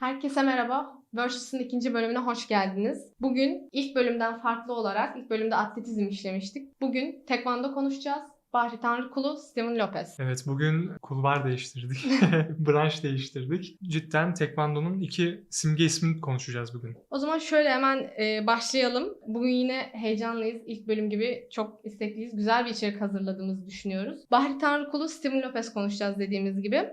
Herkese merhaba. Versus'un ikinci bölümüne hoş geldiniz. Bugün ilk bölümden farklı olarak ilk bölümde atletizm işlemiştik. Bugün tekvando konuşacağız. Bahri Tanrıkulu, Steven Lopez. Evet bugün kulvar değiştirdik. Branş değiştirdik. Cidden Tekvando'nun iki simge ismini konuşacağız bugün. O zaman şöyle hemen e, başlayalım. Bugün yine heyecanlıyız. İlk bölüm gibi çok istekliyiz. Güzel bir içerik hazırladığımızı düşünüyoruz. Bahri Tanrıkulu, Steven Lopez konuşacağız dediğimiz gibi.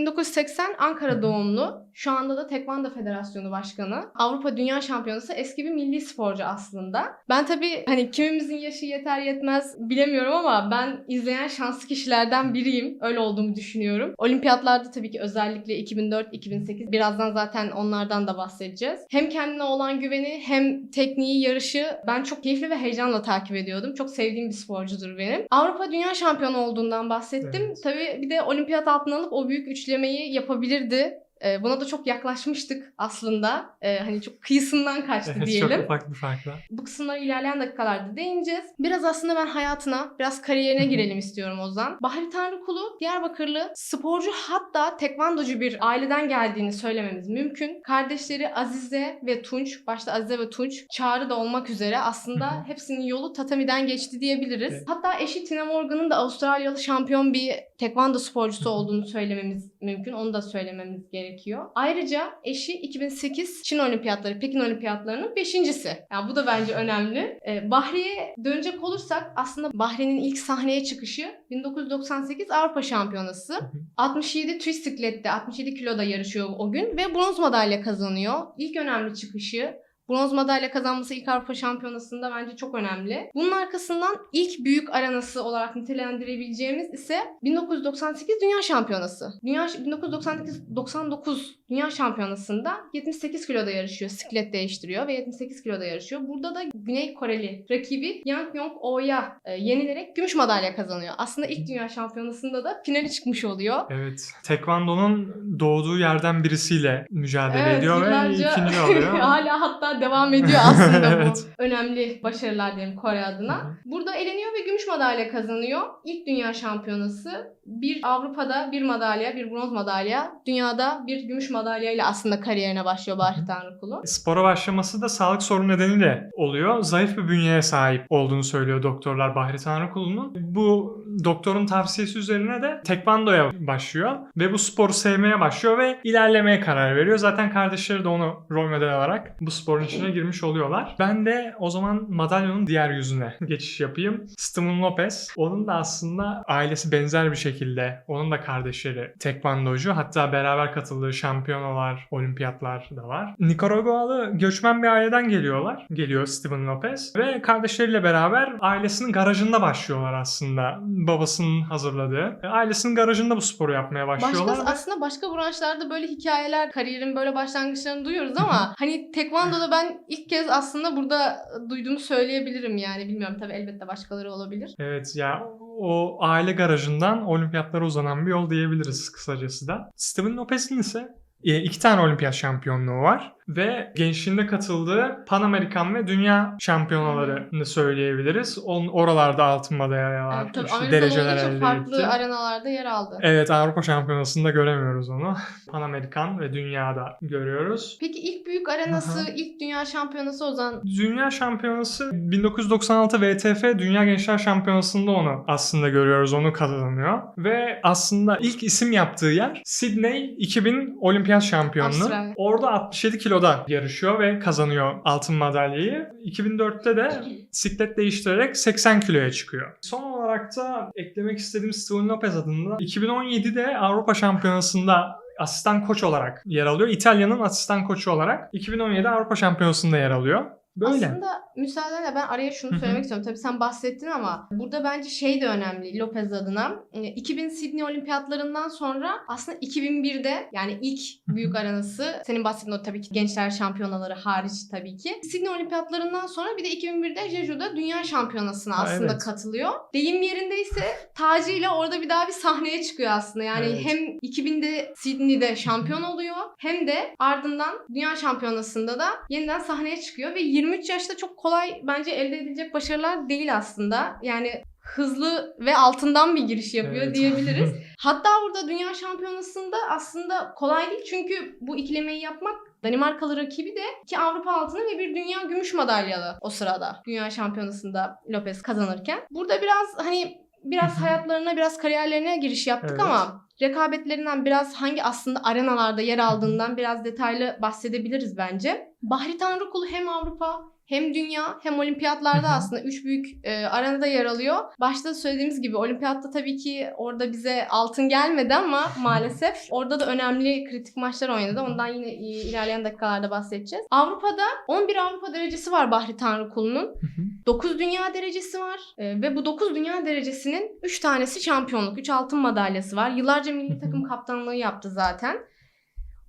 1980 Ankara doğumlu. Şu anda da Tekvando Federasyonu Başkanı. Avrupa Dünya Şampiyonası eski bir milli sporcu aslında. Ben tabii hani kimimizin yaşı yeter yetmez bilemiyorum ama ben izleyen şanslı kişilerden biriyim. Öyle olduğumu düşünüyorum. Olimpiyatlarda tabii ki özellikle 2004-2008 birazdan zaten onlardan da bahsedeceğiz. Hem kendine olan güveni hem tekniği, yarışı ben çok keyifli ve heyecanla takip ediyordum. Çok sevdiğim bir sporcudur benim. Avrupa Dünya Şampiyonu olduğundan bahsettim. Evet. Tabii bir de olimpiyat altına alıp o büyük üçlemeyi yapabilirdi. Ee, buna da çok yaklaşmıştık aslında. Ee, hani çok kıyısından kaçtı diyelim. çok ufak bir farkla. Bu kısımlara ilerleyen dakikalarda değineceğiz. Biraz aslında ben hayatına, biraz kariyerine girelim istiyorum Ozan. Bahri Tanrıkulu, Diyarbakırlı sporcu hatta tekvandocu bir aileden geldiğini söylememiz mümkün. Kardeşleri Azize ve Tunç, başta Azize ve Tunç, Çağrı da olmak üzere aslında hepsinin yolu tatamiden geçti diyebiliriz. Evet. Hatta eşi Tina Morgan'ın da Avustralyalı şampiyon bir tekvando sporcusu olduğunu söylememiz mümkün. Onu da söylememiz gerekiyor. Ayrıca eşi 2008 Çin Olimpiyatları, Pekin Olimpiyatlarının beşincisi. Yani bu da bence önemli. Ee, Bahri'ye dönecek olursak aslında Bahri'nin ilk sahneye çıkışı 1998 Avrupa Şampiyonası. 67 twistiklette 67 kiloda yarışıyor o gün ve bronz madalya kazanıyor. İlk önemli çıkışı. Bronz madalya kazanması ilk Avrupa Şampiyonası'nda bence çok önemli. Bunun arkasından ilk büyük arenası olarak nitelendirebileceğimiz ise 1998 Dünya Şampiyonası. Dünya 1998 99 Dünya Şampiyonası'nda 78 kiloda yarışıyor. Siklet değiştiriyor ve 78 kiloda yarışıyor. Burada da Güney Koreli rakibi Yang Yong Oh'ya e, yenilerek gümüş madalya kazanıyor. Aslında ilk Dünya Şampiyonası'nda da finali çıkmış oluyor. Evet. Tekvando'nun doğduğu yerden birisiyle mücadele Evet, ediyor ve ikinci oluyor. Hala hatta devam ediyor aslında Evet. bu önemli başarılar diyelim Kore adına. Burada eleniyor ve gümüş madalya kazanıyor. İlk dünya şampiyonası. Bir Avrupa'da bir madalya, bir bronz madalya. Dünyada bir gümüş madalya ile aslında kariyerine başlıyor Bahri Tanrıkulu. Spora başlaması da sağlık sorunu nedeniyle oluyor. Zayıf bir bünyeye sahip olduğunu söylüyor doktorlar Bahri Tanrıkulu'nun. Bu doktorun tavsiyesi üzerine de tekvandoya başlıyor ve bu sporu sevmeye başlıyor ve ilerlemeye karar veriyor. Zaten kardeşleri de onu rol model alarak bu sporun içine girmiş oluyorlar. Ben de o zaman madalyonun diğer yüzüne geçiş yapayım. Steven Lopez. Onun da aslında ailesi benzer bir şekilde. Onun da kardeşleri tekvandocu. Hatta beraber katıldığı şampiyonalar, olimpiyatlar da var. Nikaragualı göçmen bir aileden geliyorlar. Geliyor Steven Lopez. Ve kardeşleriyle beraber ailesinin garajında başlıyorlar aslında. Babasının hazırladığı. E, Ailesinin garajında bu sporu yapmaya başlıyorlar. Başka, aslında başka branşlarda böyle hikayeler, kariyerin böyle başlangıçlarını duyuyoruz ama hani tekvandoda ben ilk kez aslında burada duyduğumu söyleyebilirim yani. Bilmiyorum tabii elbette başkaları olabilir. Evet ya o aile garajından olimpiyatlara uzanan bir yol diyebiliriz kısacası da. Steven Lopez'in ise e, iki tane olimpiyat şampiyonluğu var ve gençliğinde katıldığı Pan Amerikan ve Dünya şampiyonalarını söyleyebiliriz. On, oralarda altın madalyalar, Yani tabii işte dereceler elde farklı etti. arenalarda yer aldı. Evet Avrupa Şampiyonası'nda göremiyoruz onu. Pan Amerikan ve Dünya'da görüyoruz. Peki ilk büyük arenası, Aha. ilk dünya şampiyonası Ozan Dünya Şampiyonası 1996 VTF Dünya Gençler Şampiyonası'nda onu aslında görüyoruz. Onu kazanıyor. Ve aslında ilk isim yaptığı yer Sydney 2000 Olimpiyat Şampiyonluğu. Orada 67 kiloda yarışıyor ve kazanıyor altın madalyayı. 2004'te de siklet değiştirerek 80 kiloya çıkıyor. Son olarak da eklemek istediğim Steven Lopez adında 2017'de Avrupa Şampiyonası'nda asistan koç olarak yer alıyor. İtalya'nın asistan koçu olarak 2017 Avrupa Şampiyonası'nda yer alıyor. Böyle. Aslında müsaadenle ben araya şunu söylemek istiyorum. Tabii sen bahsettin ama burada bence şey de önemli Lopez adına. E, 2000 Sydney Olimpiyatlarından sonra aslında 2001'de yani ilk büyük arenası senin bahsettiğin o tabii ki gençler şampiyonaları hariç tabii ki. Sydney Olimpiyatlarından sonra bir de 2001'de Jeju'da dünya şampiyonasına aslında evet. katılıyor. Deyim yerindeyse tacıyla orada bir daha bir sahneye çıkıyor aslında. Yani Evet. hem 2000'de Sydney'de şampiyon oluyor hem de ardından dünya şampiyonasında da yeniden sahneye çıkıyor ve 23 yaşta çok kolay bence elde edilecek başarılar değil aslında. Yani hızlı ve altından bir giriş yapıyor Evet. diyebiliriz. Hatta burada dünya şampiyonasında aslında kolay değil çünkü bu ikilemeyi yapmak Danimarkalı rakibi de iki Avrupa altını ve bir dünya gümüş madalyalı o sırada dünya şampiyonasında Lopez kazanırken. Burada biraz hani biraz hayatlarına biraz kariyerlerine giriş yaptık Evet. ama rekabetlerinden biraz hangi aslında arenalarda yer aldığından biraz detaylı bahsedebiliriz bence. Bahri Tanrıkulu hem Avrupa hem dünya hem olimpiyatlarda aslında üç büyük e, arenada yer alıyor. Başta söylediğimiz gibi olimpiyatta tabii ki orada bize altın gelmedi ama maalesef orada da önemli kritik maçlar oynadı. Ondan yine ilerleyen dakikalarda bahsedeceğiz. Avrupa'da 11 Avrupa derecesi var Bahri Tanrıkulu'nun. Hı hı. 9 dünya derecesi var E, ve bu 9 dünya derecesinin 3 tanesi şampiyonluk, 3 altın madalyası var. Yıllarca milli takım kaptanlığı yaptı zaten.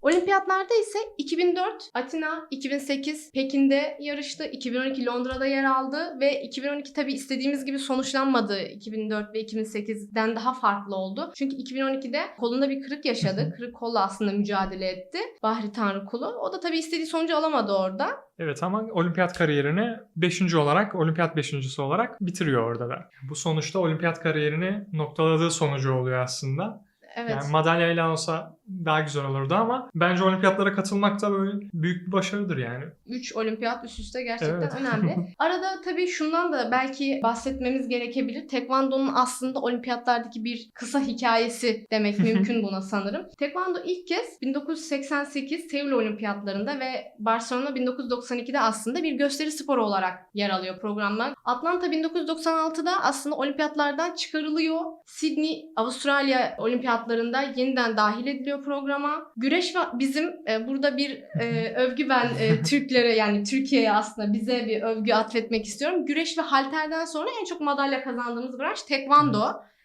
Olimpiyatlarda ise 2004 Atina, 2008 Pekin'de yarıştı, 2012 Londra'da yer aldı ve 2012 tabii istediğimiz gibi sonuçlanmadı. 2004 ve 2008'den daha farklı oldu. Çünkü 2012'de kolunda bir kırık yaşadı. Kırık kolla aslında mücadele etti Bahri Tanrıkulu. O da tabii istediği sonucu alamadı orada. Evet ama olimpiyat kariyerini 5. olarak, olimpiyat 5.si olarak bitiriyor orada da. Bu sonuçta olimpiyat kariyerini noktaladığı sonucu oluyor aslında. Evet. Yani madalyayla olsa daha güzel olurdu ama bence olimpiyatlara katılmak da böyle büyük bir başarıdır yani. 3 olimpiyat üst üste gerçekten Evet. önemli. Arada tabii şundan da belki bahsetmemiz gerekebilir. Tekvando'nun aslında olimpiyatlardaki bir kısa hikayesi demek mümkün buna sanırım. Tekvando ilk kez 1988 Seul olimpiyatlarında ve Barcelona 1992'de aslında bir gösteri sporu olarak yer alıyor programlar. Atlanta 1996'da aslında olimpiyatlardan çıkarılıyor. Sydney Avustralya olimpiyatlarında yeniden dahil ediliyor programa. Güreş bizim e, burada bir e, övgü ben e, Türklere yani Türkiye'ye aslında bize bir övgü atfetmek istiyorum. Güreş ve halterden sonra en çok madalya kazandığımız branş tekvando.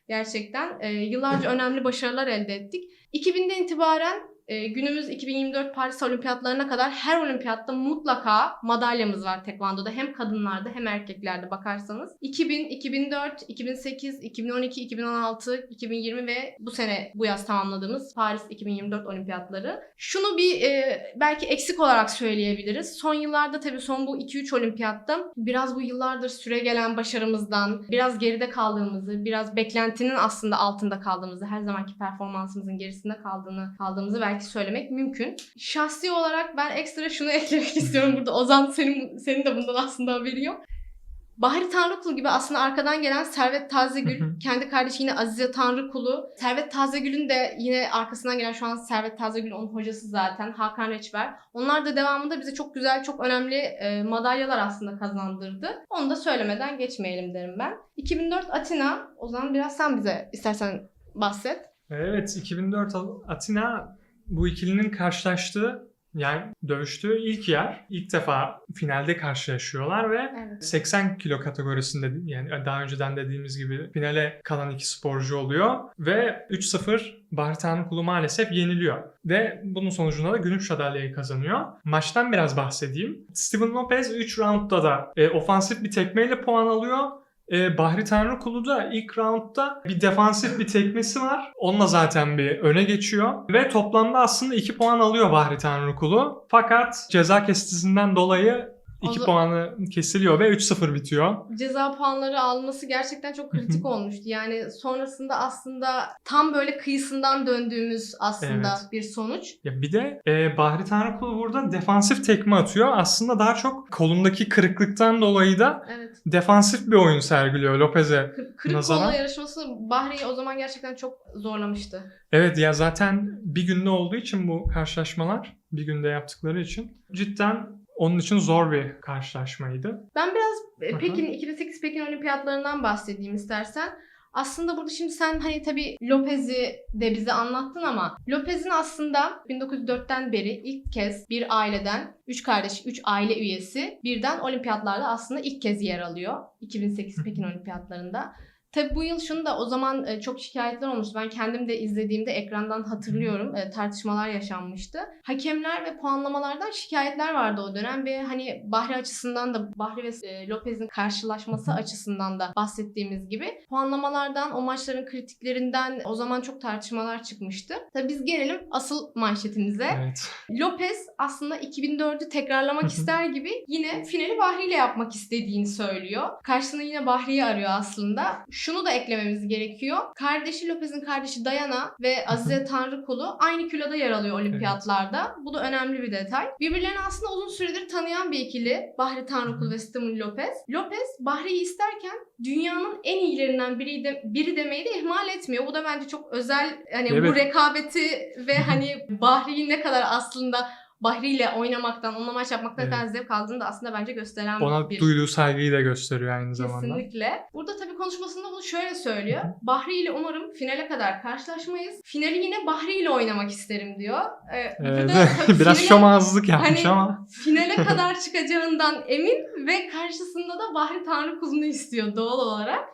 Gerçekten e, yıllarca önemli başarılar elde ettik. 2000'den itibaren e, günümüz 2024 Paris Olimpiyatlarına kadar her olimpiyatta mutlaka madalyamız var tekvandoda. Hem kadınlarda hem erkeklerde bakarsanız. 2000, 2004, 2008, 2012, 2016, 2020 ve bu sene bu yaz tamamladığımız Paris 2024 Olimpiyatları. Şunu bir e, belki eksik olarak söyleyebiliriz. Son yıllarda tabii son bu 2-3 olimpiyatta biraz bu yıllardır süre gelen başarımızdan, biraz geride kaldığımızı, biraz beklentinin aslında altında kaldığımızı, her zamanki performansımızın gerisinde kaldığını kaldığımızı belki söylemek mümkün. Şahsi olarak ben ekstra şunu eklemek istiyorum burada. Ozan senin senin de bundan aslında haberi yok. Bahri Tanrıkulu gibi aslında arkadan gelen Servet Tazegül, Hı hı. kendi kardeşi yine Azize Tanrıkulu. Servet Tazegül'ün de yine arkasından gelen şu an Servet Tazegül onun hocası zaten Hakan Reçber. Onlar da devamında bize çok güzel, çok önemli e, madalyalar aslında kazandırdı. Onu da söylemeden geçmeyelim derim ben. 2004 Atina, o zaman biraz sen bize istersen bahset. Evet 2004 Atina bu ikilinin karşılaştığı yani dövüştüğü ilk yer. İlk defa finalde karşılaşıyorlar ve Evet. 80 kilo kategorisinde yani daha önceden dediğimiz gibi finale kalan iki sporcu oluyor ve 3-0 Bahri Tanrıkulu maalesef yeniliyor. Ve bunun sonucunda da gümüş madalyayı kazanıyor. Maçtan biraz bahsedeyim. Steven Lopez 3 roundda da e, ofansif bir tekmeyle puan alıyor. E, Bahri Tanrıkulu da ilk roundda bir defansif bir tekmesi var. Onunla zaten bir öne geçiyor. Ve toplamda aslında 2 puan alıyor Bahri Tanrıkulu. Fakat ceza kestisinden dolayı 2 O- puanı kesiliyor ve 3-0 bitiyor. ceza puanları alması gerçekten çok kritik olmuştu. Yani sonrasında aslında tam böyle kıyısından döndüğümüz aslında bir sonuç. Ya bir de e, Bahri Tanrıkulu burada defansif tekme atıyor. Aslında daha çok kolundaki kırıklıktan dolayı da Evet. defansif bir oyun sergiliyor Lopez'e. Kır- Kırık Nazaran- kolla yarışması Bahri'yi o zaman gerçekten çok zorlamıştı. Evet ya zaten bir günde olduğu için bu karşılaşmalar bir günde yaptıkları için cidden onun için zor bir karşılaşmaydı. Ben biraz e. Pekin 2008 Pekin Olimpiyatlarından bahsedeyim istersen. Aslında burada şimdi sen hani tabii Lopez'i de bize anlattın ama Lopez'in aslında 1904'ten beri ilk kez bir aileden 3 kardeş, 3 aile üyesi birden olimpiyatlarda aslında ilk kez yer alıyor. 2008 Pekin olimpiyatlarında. Tabii bu yıl şunu da o zaman e, çok şikayetler olmuştu. Ben kendim de izlediğimde ekrandan hatırlıyorum. E, tartışmalar yaşanmıştı. Hakemler ve puanlamalardan şikayetler vardı o dönem ve hani Bahri açısından da Bahri ve e, Lopez'in karşılaşması açısından da bahsettiğimiz gibi puanlamalardan, o maçların kritiklerinden o zaman çok tartışmalar çıkmıştı. Tabii biz gelelim asıl manşetimize. Evet. Lopez aslında 2004'ü tekrarlamak ister gibi yine finali Bahri ile yapmak istediğini söylüyor. Karşısında yine Bahri'yi arıyor aslında. Şunu da eklememiz gerekiyor. Kardeşi Lopez'in kardeşi Dayana ve Azize Tanrıkulu aynı kiloda yer alıyor olimpiyatlarda. Bu da önemli bir detay. Birbirlerini aslında uzun süredir tanıyan bir ikili. Bahri Tanrıkulu ve Stimul Lopez. Lopez Bahri'yi isterken dünyanın en iyilerinden biri, de, biri demeyi de ihmal etmiyor. Bu da bence çok özel hani bu Evet. rekabeti ve hani Bahri'yi ne kadar aslında Bahri ile oynamaktan, onunla maç yapmaktan Evet. kadar zevk aldığını da aslında bence gösteren Ona bir duyduğu saygıyı da gösteriyor aynı zamanda. Kesinlikle. Burada tabii konuşmasında bunu şöyle söylüyor. Bahri ile umarım finale kadar karşılaşmayız. Finali yine Bahri ile oynamak isterim diyor. Ee, Evet, burada tabii biraz finale- şomazlık yapmış Hani- ama. finale kadar çıkacağından emin ve karşısında da Bahri Tanrı Kuzunu istiyor doğal olarak.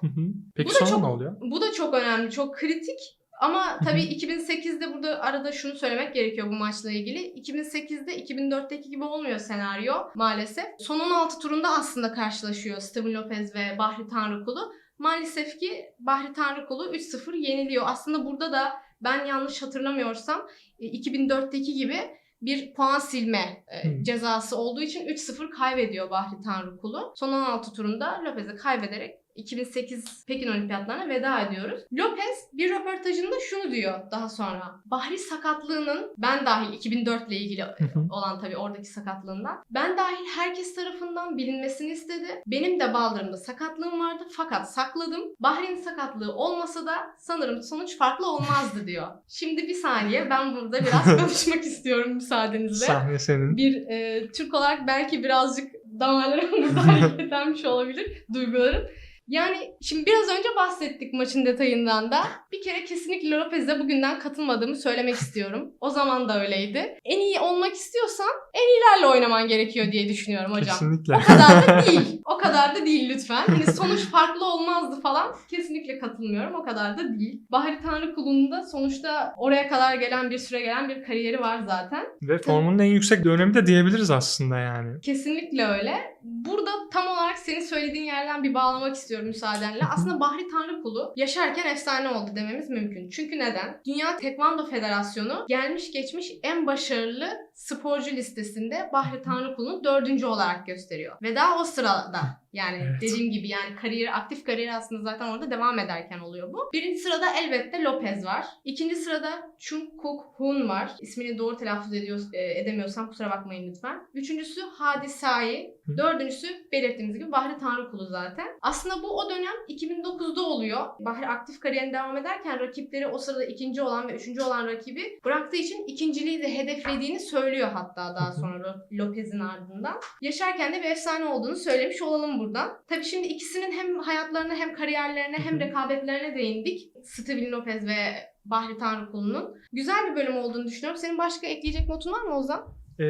Peki Bu sonra çok- ne oluyor? Bu da çok önemli, çok kritik. Ama tabii 2008'de burada arada şunu söylemek gerekiyor bu maçla ilgili. 2008'de 2004'teki gibi olmuyor senaryo maalesef. Son 16 turunda aslında karşılaşıyor Steven Lopez ve Bahri Tanrıkulu. Maalesef ki Bahri Tanrıkulu 3-0 yeniliyor. Aslında burada da ben yanlış hatırlamıyorsam e, 2004'teki gibi bir puan silme e, cezası olduğu için 3-0 kaybediyor Bahri Tanrıkulu. Son 16 turunda Lopez'i kaybederek 2008 Pekin Olimpiyatlarına veda ediyoruz. Lopez bir röportajında şunu diyor daha sonra. Bahri sakatlığının ben dahil 2004 ile ilgili olan tabii oradaki sakatlığından. Ben dahil herkes tarafından bilinmesini istedi. Benim de baldırımda sakatlığım vardı fakat sakladım. Bahri'nin sakatlığı olmasa da sanırım sonuç farklı olmazdı diyor. Şimdi bir saniye ben burada biraz konuşmak istiyorum müsaadenizle Sahne senin. bir e, Türk olarak belki birazcık damarlarımızda hareket edenmiş olabilir duygularım. Yani şimdi biraz önce bahsettik maçın detayından da. Bir kere kesinlikle Lopez'e bugünden katılmadığımı söylemek istiyorum. O zaman da öyleydi. En iyi olmak istiyorsan en iyilerle oynaman gerekiyor diye düşünüyorum hocam. Kesinlikle. O kadar da değil. O kadar da değil lütfen. Hani sonuç farklı olmazdı falan. Kesinlikle katılmıyorum. O kadar da değil. Bahri Tanrıkulu'nun da sonuçta oraya kadar gelen bir süre gelen bir kariyeri var zaten. Ve formunun en yüksek dönemi de diyebiliriz aslında yani. Kesinlikle öyle. Burada tam olarak senin söylediğin yerden bir bağlamak istiyorum müsaadenle. Aslında Bahri Tanrıkulu yaşarken efsane oldu dememiz mümkün. Çünkü neden? Dünya Tekvando Federasyonu gelmiş geçmiş en başarılı sporcu listesinde Bahri Tanrıkulu'nu dördüncü olarak gösteriyor. Ve daha o sırada yani Evet. dediğim gibi yani kariyeri, aktif kariyeri aslında zaten orada devam ederken oluyor bu. Birinci sırada elbette Lopez var. İkinci sırada Chung Kook Hoon var. İsmini doğru telaffuz ediyor, e, edemiyorsam kusura bakmayın lütfen. Üçüncüsü Hadi Sai. Hı. Dördüncüsü belirttiğimiz gibi Bahri Tanrıkulu zaten. Aslında bu o dönem 2009'da oluyor. Bahri aktif kariyerine devam ederken rakipleri o sırada ikinci olan ve üçüncü olan rakibi bıraktığı için ikinciliği de hedeflediğini söylüyor hatta daha sonra Lo- Lopez'in ardından. Yaşarken de bir efsane olduğunu söylemiş olalım buradan. Tabii şimdi ikisinin hem hayatlarına hem kariyerlerine hem rekabetlerine değindik. Steven Lopez ve Bahri Tanrıkulu'nun. Güzel bir bölüm olduğunu düşünüyorum. Senin başka ekleyecek notun var mı Ozan? Ee,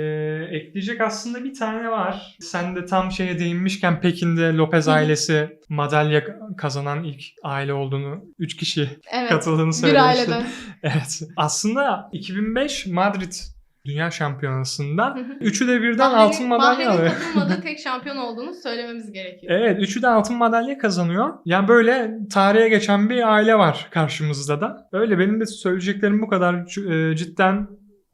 ekleyecek aslında bir tane var. Sen de tam şeye değinmişken Pekin'de Lopez ailesi madalya kazanan ilk aile olduğunu 3 kişi Evet. katıldığını bir söylemiştin. aileden. Evet. Aslında 2005 Madrid Dünya Şampiyonası'nda üçü de birden altın madalya alıyor. katılmadığı tek şampiyon olduğunu söylememiz gerekiyor. Evet, üçü de altın madalya kazanıyor. Yani böyle tarihe geçen bir aile var karşımızda da. Öyle benim de söyleyeceklerim bu kadar. E, Cidden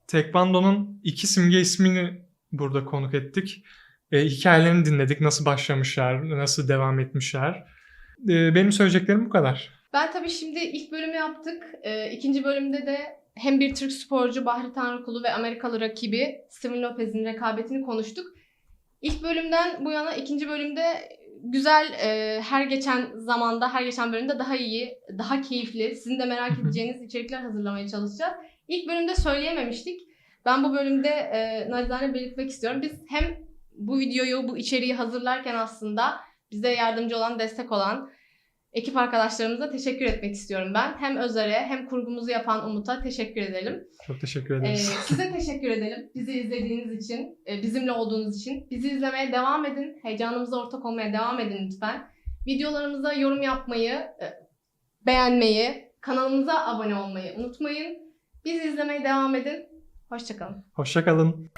Tekvando'nun iki simge ismini burada konuk ettik. E, hikayelerini dinledik. Nasıl başlamışlar, nasıl devam etmişler. E, benim söyleyeceklerim bu kadar. Ben tabii şimdi ilk bölümü yaptık. Ee, ikinci bölümde de hem bir Türk sporcu Bahri Tanrıkulu ve Amerikalı rakibi Steven Lopez'in rekabetini konuştuk. İlk bölümden bu yana ikinci bölümde güzel e, her geçen zamanda, her geçen bölümde daha iyi, daha keyifli, sizin de merak edeceğiniz içerikler hazırlamaya çalışacağız. İlk bölümde söyleyememiştik. Ben bu bölümde e, nacizane belirtmek istiyorum. Biz hem bu videoyu, bu içeriği hazırlarken aslında bize yardımcı olan, destek olan ekip arkadaşlarımıza teşekkür etmek istiyorum ben. Hem Özer'e hem kurgumuzu yapan Umut'a teşekkür edelim. Çok teşekkür Ee, ederiz. size teşekkür edelim. Bizi izlediğiniz için, e, bizimle olduğunuz için. Bizi izlemeye devam edin. Heyecanımıza ortak olmaya devam edin lütfen. Videolarımıza yorum yapmayı, e, beğenmeyi, kanalımıza abone olmayı unutmayın. Bizi izlemeye devam edin. Hoşçakalın. Hoşçakalın.